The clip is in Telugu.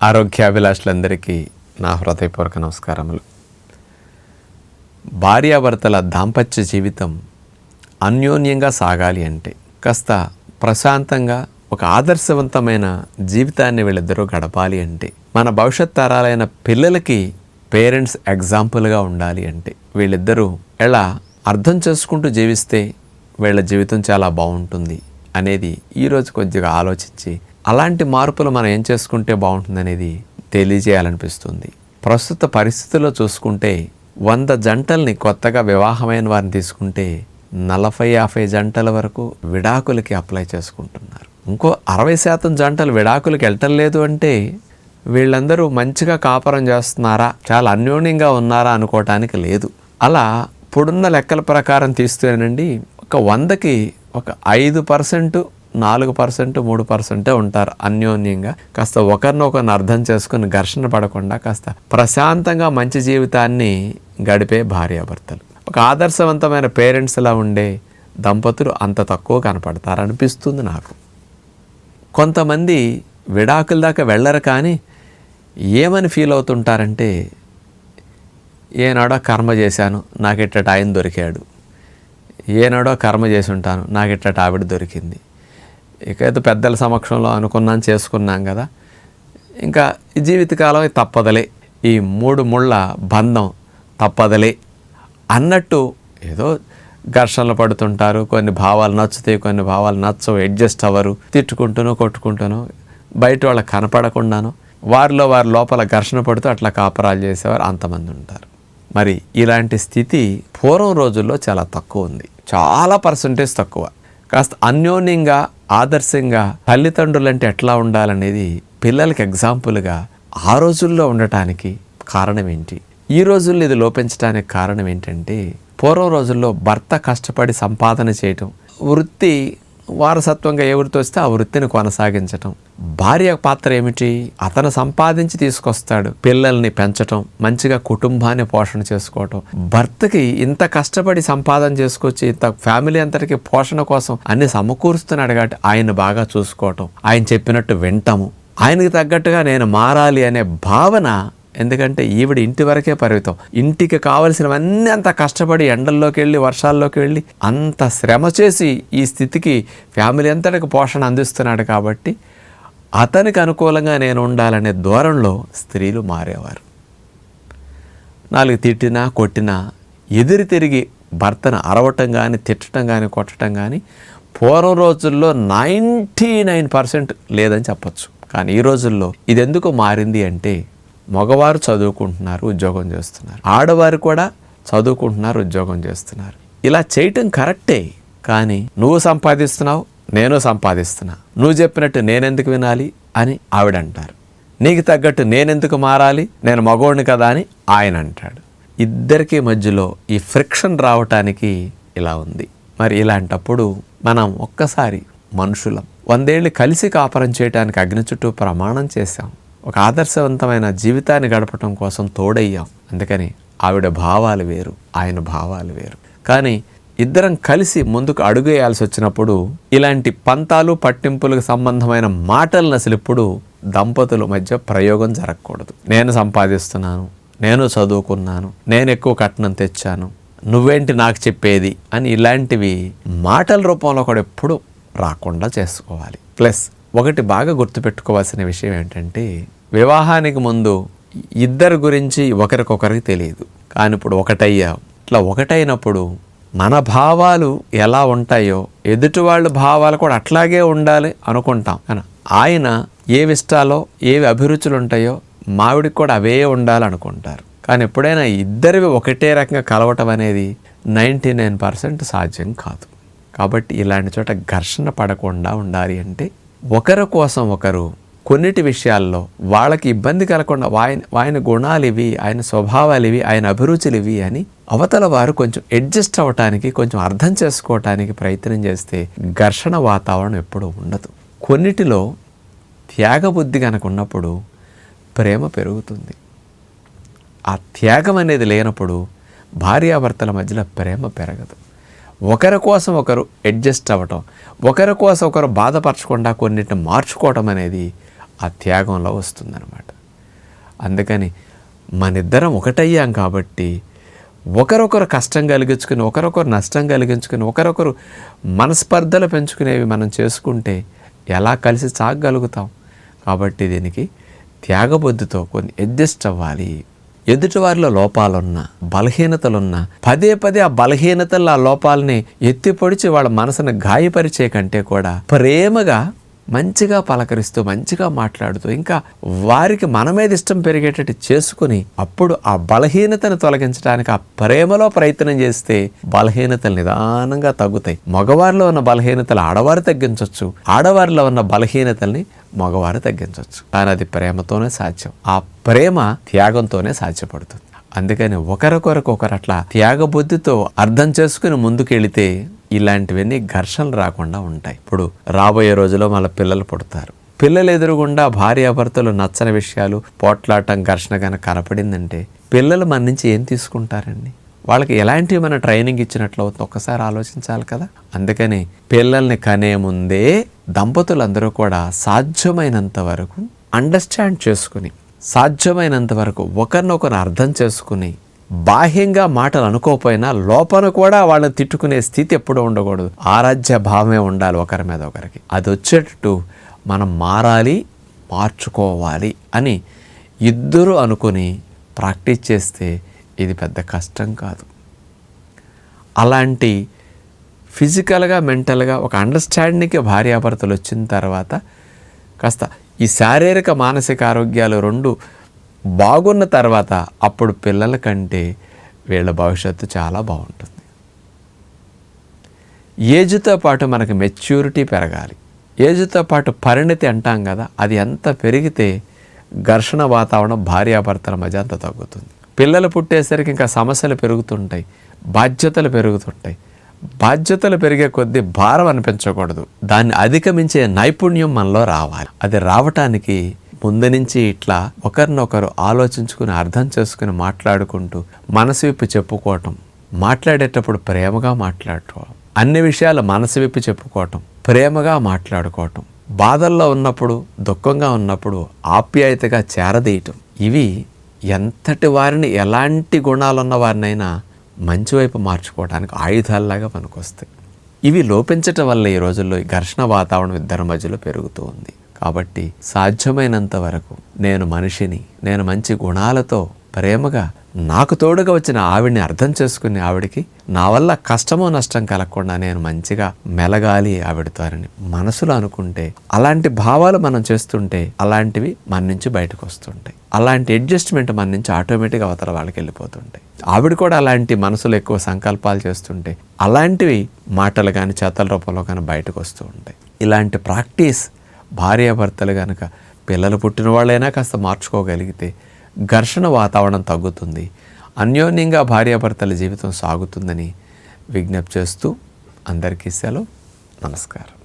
ఆరోగ్యాభిలాషులందరికీ నా హృదయపూర్వక నమస్కారములు. భార్యాభర్తల దాంపత్య జీవితం అన్యోన్యంగా సాగాలి అంటే కాస్త ప్రశాంతంగా ఒక ఆదర్శవంతమైన జీవితాన్ని వీళ్ళిద్దరూ గడపాలి అంటే మన భవిష్యత్ తరాలైన పిల్లలకి పేరెంట్స్ ఎగ్జాంపుల్గా ఉండాలి అంటే వీళ్ళిద్దరూ ఎలా అర్థం చేసుకుంటూ జీవిస్తే వీళ్ళ జీవితం చాలా బాగుంటుంది అనేది ఈరోజు కొద్దిగా ఆలోచించి అలాంటి మార్పులు మనం ఏం చేసుకుంటే బాగుంటుంది అనేది తెలియజేయాలనిపిస్తుంది. ప్రస్తుత పరిస్థితుల్లో చూసుకుంటే వంద జంటల్ని కొత్తగా వివాహమైన వారిని తీసుకుంటే నలభై యాభై జంటల వరకు విడాకులకి అప్లై చేసుకుంటున్నారు. ఇంకో అరవై శాతం జంటలు విడాకులకి వెళ్ళటం లేదు అంటే వీళ్ళందరూ మంచిగా కాపురం చేస్తున్నారా చాలా అన్యోన్యంగా ఉన్నారా అనుకోవటానికి లేదు. అలా ఇప్పుడున్న లెక్కల ప్రకారం తీస్తేనండి ఒక వందకి ఒక ఐదు పర్సెంట్ నాలుగు పర్సెంట్ మూడు పర్సెంటే ఉంటారు అన్యోన్యంగా. కాస్త ఒకరినొకరిని అర్థం చేసుకుని ఘర్షణ పడకుండా కాస్త ప్రశాంతంగా మంచి జీవితాన్ని గడిపే భార్యాభర్తలు. ఒక ఆదర్శవంతమైన పేరెంట్స్లా ఉండే దంపతులు అంత తక్కువ కనపడతారు అనిపిస్తుంది నాకు. కొంతమంది విడాకుల దాకా వెళ్ళరు కానీ ఏమని ఫీల్ అవుతుంటారంటే ఏనాడో కర్మ చేశాను నాకు ఇట్ట ఆయన దొరికాడు. ఏనాడో కర్మ చేసి ఉంటాను నాకు ఇట్ట ఆవిడ దొరికింది. ఇకైతే పెద్దల సమక్షంలో అనుకున్నాను చేసుకున్నాం కదా. ఇంకా జీవితకాలం తప్పదలే. ఈ మూడు ముళ్ళ బంధం తప్పదలే అన్నట్టు ఏదో ఘర్షణలు పడుతుంటారు. కొన్ని భావాలు నచ్చుతాయి కొన్ని భావాలు నచ్చవు. అడ్జస్ట్ అవ్వరు. తిట్టుకుంటూనో కొట్టుకుంటూనో బయట వాళ్ళకి కనపడకుండాను వారిలో వారి లోపల ఘర్షణ పడుతూ అట్లా కాపరాలు చేసేవారు అంతమంది ఉంటారు. మరి ఇలాంటి స్థితి పూర్వం రోజుల్లో చాలా తక్కువ ఉంది. చాలా పర్సంటేజ్ తక్కువ. కాస్త అన్యోన్యంగా ఆదర్శంగా తల్లిదండ్రులు అంటే ఎట్లా ఉండాలనేది పిల్లలకి ఎగ్జాంపుల్గా ఆ రోజుల్లో ఉండటానికి కారణం ఏంటి ఈ రోజుల్లో ఇది లోపించడానికి కారణం ఏంటంటే పూర్వం రోజుల్లో భర్త కష్టపడి సంపాదన చేయటం వృత్తి వారసత్వంగా ఏ వృత్తి వస్తే ఆ వృత్తిని కొనసాగించటం. భార్య పాత్ర ఏమిటి? అతను సంపాదించి తీసుకొస్తాడు పిల్లల్ని పెంచటం మంచిగా కుటుంబాన్ని పోషణ చేసుకోవటం. భర్తకి ఇంత కష్టపడి సంపాదన చేసుకొచ్చి ఇంత ఫ్యామిలీ అంతటికి పోషణ కోసం అన్ని సమకూరుస్తున్నాడు కాబట్టి ఆయన బాగా చూసుకోవటం. ఆయన చెప్పినట్టు వింటాము. ఆయనకి తగ్గట్టుగా నేను మారాలి అనే భావన ఎందుకంటే ఈవిడ ఇంటి వరకే పరిమితం. ఇంటికి కావలసినవన్నీ అంత కష్టపడి ఎండల్లోకి వెళ్ళి వర్షాల్లోకి వెళ్ళి అంత శ్రమ చేసి ఈ స్థితికి ఫ్యామిలీ అంతటికి పోషణ అందిస్తున్నాడు కాబట్టి అతనికి అనుకూలంగా నేను ఉండాలనే దూరంలో స్త్రీలు మారేవారు. నాలుగు తిట్టినా కొట్టినా ఎదురు తిరిగి భర్తను అరవటం కానీ తిట్టడం కానీ కొట్టడం కానీ పూర్వం రోజుల్లో నైంటీ నైన్ పర్సెంట్ లేదని చెప్పచ్చు. కానీ ఈ రోజుల్లో ఇది ఎందుకు మారింది అంటే మగవారు చదువుకుంటున్నారు ఉద్యోగం చేస్తున్నారు. ఆడవారు కూడా చదువుకుంటున్నారు ఉద్యోగం చేస్తున్నారు. ఇలా చేయటం కరెక్టే కానీ నువ్వు సంపాదిస్తున్నావు నేను సంపాదిస్తున్నా. నువ్వు చెప్పినట్టు నేనెందుకు వినాలి అని ఆవిడ అంటారు నీకు తగ్గట్టు నేనెందుకు మారాలి నేను మగోడిని కదా అని ఆయన అంటాడు. ఇద్దరికి మధ్యలో ఈ ఫ్రిక్షన్ రావటానికి ఇలా ఉంది. మరి ఇలాంటప్పుడు మనం ఒక్కసారి మనుషులం. వందేళ్ళు కలిసి కాపురం చేయడానికి అగ్ని చుట్టూ ప్రమాణం చేశాం. ఒక ఆదర్శవంతమైన జీవితాన్ని గడపటం కోసం తోడయ్యాం. అందుకని ఆవిడ భావాలు వేరు ఆయన భావాలు వేరు. కానీ ఇద్దరం కలిసి ముందుకు అడుగేయాల్సి వచ్చినప్పుడు ఇలాంటి పంతాలు పట్టింపులకు సంబంధమైన మాటలు అసలు ఇప్పుడు దంపతుల మధ్య ప్రయోగం జరగకూడదు. నేను సంపాదిస్తున్నాను నేను చదువుకున్నాను నేను ఎక్కువ కట్నం తెచ్చాను నువ్వేంటి నాకు చెప్పేది అని ఇలాంటివి మాటల రూపంలో కూడా ఎప్పుడు రాకుండా చేసుకోవాలి. ప్లస్ ఒకటి బాగా గుర్తుపెట్టుకోవాల్సిన విషయం ఏంటంటే వివాహానికి ముందు ఇద్దరి గురించి ఒకరికొకరికి తెలియదు. కానీ ఇప్పుడు ఒకటయ్యా. ఇట్లా ఒకటైనప్పుడు మన భావాలు ఎలా ఉంటాయో ఎదుటి వాళ్ళ భావాలు కూడా అట్లాగే ఉండాలి అనుకుంటాం. కానీ ఆయన ఏవి ఇష్టాలో ఏవి అభిరుచులు ఉంటాయో మావిడికి కూడా అవే ఉండాలనుకుంటారు కానీ ఎప్పుడైనా ఇద్దరివి ఒకటే రకంగా కలవటం అనేది నైంటీ నైన్ పర్సెంట్ సాధ్యం కాదు. కాబట్టి ఇలాంటి చోట ఘర్షణ పడకుండా ఉండాలి అంటే ఒకరి కోసం ఒకరు కొన్నిటి విషయాల్లో వాళ్ళకి ఇబ్బంది కలగకుండా ఆయన ఆయన గుణాలు ఇవి ఆయన స్వభావాలు ఇవి ఆయన అభిరుచులు ఇవి అని అవతల వారు కొంచెం అడ్జస్ట్ అవ్వటానికి కొంచెం అర్థం చేసుకోవటానికి ప్రయత్నం చేస్తే ఘర్షణ వాతావరణం ఎప్పుడూ ఉండదు. కొన్నిటిలో త్యాగబుద్ధి కనుక ఉన్నప్పుడు ప్రేమ పెరుగుతుంది. ఆ త్యాగం అనేది లేనప్పుడు భార్యాభర్తల మధ్యలో ప్రేమ పెరగదు. ఒకరి కోసం ఒకరు అడ్జస్ట్ అవ్వటం ఒకరి కోసం ఒకరు బాధపరచకుండా కొన్నిటిని మార్చుకోవటం అనేది ఆ త్యాగంలో వస్తుందన్నమాట. అందుకని మనిద్దరం ఒకటయ్యాం కాబట్టి ఒకరొకరు కష్టం కలిగించుకుని ఒకరొకరు నష్టం కలిగించుకుని ఒకరొకరు మనస్పర్ధలు పెంచుకునేవి మనం చేసుకుంటే ఎలా కలిసి సాగగలుగుతాం? కాబట్టి దీనికి త్యాగబుద్ధితో కొన్ని అడ్జస్ట్ అవ్వాలి. ఎదుటివారిలో లోపాలున్నా బలహీనతలున్నా పదే పదే ఆ బలహీనతలు ఆ లోపాలని ఎత్తి పొడిచి వాళ్ళ మనసును గాయపరిచే కంటే కూడా ప్రేమగా మంచిగా పలకరిస్తూ మంచిగా మాట్లాడుతూ ఇంకా వారికి మన మీద ఇష్టం పెరిగేటట్టు చేసుకుని అప్పుడు ఆ బలహీనతను తొలగించడానికి ఆ ప్రేమలో ప్రయత్నం చేస్తే బలహీనతలు నిదానంగా తగ్గుతాయి. మగవారిలో ఉన్న బలహీనతలు ఆడవారు తగ్గించవచ్చు ఆడవారిలో ఉన్న బలహీనతల్ని మగవారు తగ్గించవచ్చు కానీ అది ప్రేమతోనే సాధ్యం. ఆ ప్రేమ త్యాగంతోనే సాధ్యపడుతుంది. అందుకని ఒకరికొరకు ఒకరు అట్లా త్యాగబుద్ధితో అర్థం చేసుకుని ముందుకెళితే ఇలాంటివన్నీ ఘర్షణలు రాకుండా ఉంటాయి. ఇప్పుడు రాబోయే రోజుల్లో మళ్ళీ పిల్లలు పుడతారు. పిల్లలు ఎదురుగుండా భార్యాభర్తలు నచ్చని విషయాలు పోట్లాటం ఘర్షణ కనుక కనపడిందంటే పిల్లలు మన నుంచి ఏం తీసుకుంటారండి? వాళ్ళకి ఎలాంటివి మన ట్రైనింగ్ ఇచ్చినట్లు అవుతుంది? ఒక్కసారి ఆలోచించాలి కదా. అందుకని పిల్లల్ని కనే ముందే దంపతులందరూ కూడా సాధ్యమైనంత వరకు అండర్స్టాండ్ చేసుకుని సాధ్యమైనంత వరకు ఒకరినొకరు అర్థం చేసుకుని బాహ్యంగా మాటలు అనుకోకపోయినా లోపల కూడా వాళ్ళని తిట్టుకునే స్థితి ఎప్పుడూ ఉండకూడదు. ఆరాధ్య భావమే ఉండాలి ఒకరి మీద ఒకరికి. అది వచ్చేటట్టు మనం మారాలి మార్చుకోవాలి అని ఇద్దరు అనుకుని ప్రాక్టీస్ చేస్తే ఇది పెద్ద కష్టం కాదు. అలాంటి ఫిజికల్గా మెంటల్గా ఒక అండర్స్టాండింగ్కి భార్యాభర్తలు వచ్చిన తర్వాత కాస్త ఈ శారీరక మానసిక ఆరోగ్యాలు రెండు బాగున్న తర్వాత అప్పుడు పిల్లల కంటే వీళ్ళ భవిష్యత్తు చాలా బాగుంటుంది. ఏజ్తో పాటు మనకు మెచ్యూరిటీ పెరగాలి. ఏజ్తో పాటు పరిణతి అంటాం కదా అది ఎంత పెరిగితే ఘర్షణ వాతావరణం భార్యాభర్తల మధ్య అంత తగ్గుతుంది. పిల్లలు పుట్టేసరికి ఇంకా సమస్యలు పెరుగుతుంటాయి బాధ్యతలు పెరుగుతుంటాయి. బాధ్యతలు పెరిగే కొద్దీ భారం అనిపించకూడదు. దాన్ని అధిగమించే నైపుణ్యం మనలో రావాలి. అది రావటానికి ముందు నుంచి ఇట్లా ఒకరినొకరు ఆలోచించుకుని అర్థం చేసుకుని మాట్లాడుకుంటూ మనసు విప్పి చెప్పుకోవటం మాట్లాడేటప్పుడు ప్రేమగా మాట్లాడుకోవడం అన్ని విషయాలు మనసు విప్పి చెప్పుకోవటం ప్రేమగా మాట్లాడుకోవటం బాధల్లో ఉన్నప్పుడు దుఃఖంగా ఉన్నప్పుడు ఆప్యాయతగా చేరదీయటం ఇవి ఎంతటి వారిని ఎలాంటి గుణాలున్న వారినైనా మంచి వైపు మార్చుకోవడానికి ఆయుధాల్లాగా పనికొస్తాయి. ఇవి లోపించటం వల్ల ఈ రోజుల్లో ఈ ఘర్షణ వాతావరణం ఇద్దరి మధ్యలో పెరుగుతూ ఉంది. కాబట్టి సాధ్యమైనంత వరకు నేను మనిషిని నేను మంచి గుణాలతో ప్రేమగా నాకు తోడుగా వచ్చిన ఆవిడ్ని అర్థం చేసుకునే ఆవిడికి నా వల్ల కష్టమో నష్టం కలగకుండా నేను మంచిగా మెలగాలి ఆవిడతోనని మనసులో అనుకుంటే అలాంటి భావాలు మనం చేస్తుంటే అలాంటివి మన నుంచి బయటకు వస్తుంటాయి. అలాంటి అడ్జస్ట్మెంట్ మన నుంచి ఆటోమేటిక్గా అవతల వాళ్ళకి వెళ్ళిపోతుంటాయి. ఆవిడ కూడా అలాంటి మనసులో ఎక్కువ సంకల్పాలు చేస్తుంటే అలాంటివి మాటలు కానీ చేతల రూపంలో కానీ బయటకు వస్తూ ఉంటాయి. ఇలాంటి ప్రాక్టీస్ భార్యాభర్తలు కనుక పిల్లలు పుట్టిన వాళ్ళైనా కాస్త మార్చుకోగలిగితే ఘర్షణ వాతావరణం తగ్గుతుంది. అన్యోన్యంగా భార్యాభర్తల జీవితం సాగుతుందని విజ్ఞప్తి చేస్తూ అందరికీ సెలవు. నమస్కారం.